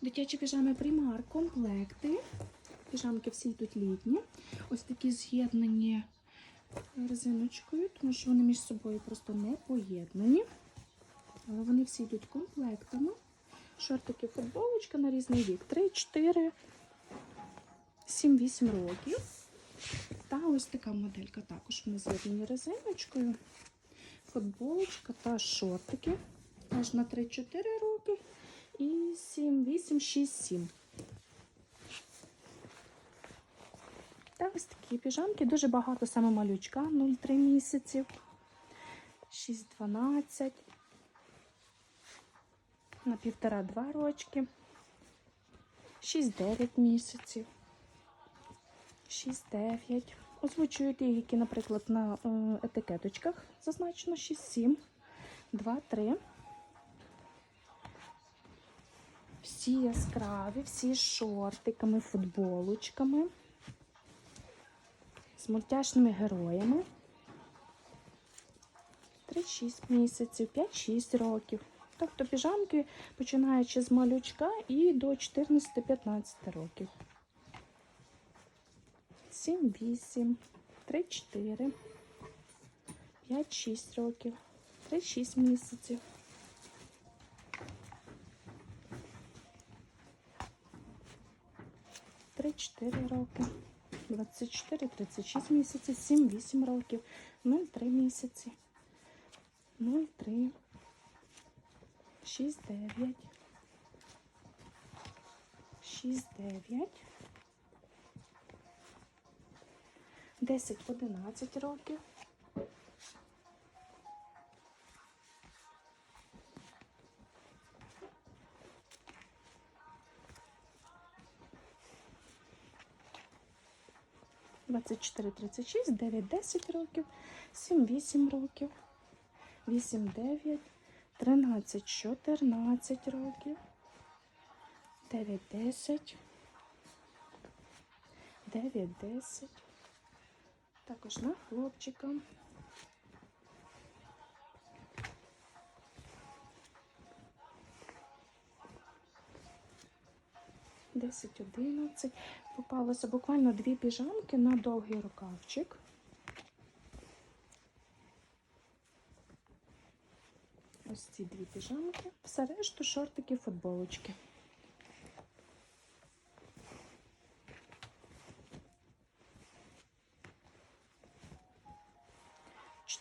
Дитячі піжами примар, комплекти. Піжамки всі йдуть літні. Ось такі з'єднані резиночкою, тому що вони між собою просто не поєднані. Але вони всі йдуть комплектами. Шортики, футболочка на різний вік. 3, 4, 7, 8 років. Та ось така моделька також вони з'єднані резиночкою. Футболочка та шортики. Теж на 3-4 роки. І 7, 8, 6, 7. Та ось такі піжамки. Дуже багато саме малючка 0,3 місяців. 6-12. На півтора-два рочки. 6-9 місяців. 6-9. Озвучують ті, які, наприклад, на е, етикеточках зазначено 6-7, 2-3. Всі яскраві, всі з шортиками, футболочками, з мультяшними героями. 3-6 місяців, 5-6 років. Тобто піжамки починаючи з малючка і до 14-15 років. 7, 8, 3, 4, 5, 6 років, 3, 6 місяців. Три, 4 роки, 24, 36 місяців, 7, 8 років, 0, 3 місяці, 0, 3, 6, 9, 6, 9, 10-11 років. Двадцять чотири, тридцять шість, дев'ять, десять років, сім, вісім років, вісім, дев'ять, тринадцять, чотирнадцять років, дев'ять, десять, дев'ять, десять. Також на хлопчика. Десять, одинадцять. Попалося буквально дві піжамки на довгий рукавчик. Ось ці дві піжамки. Все решту шортики, футболочки.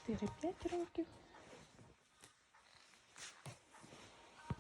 4-5 років.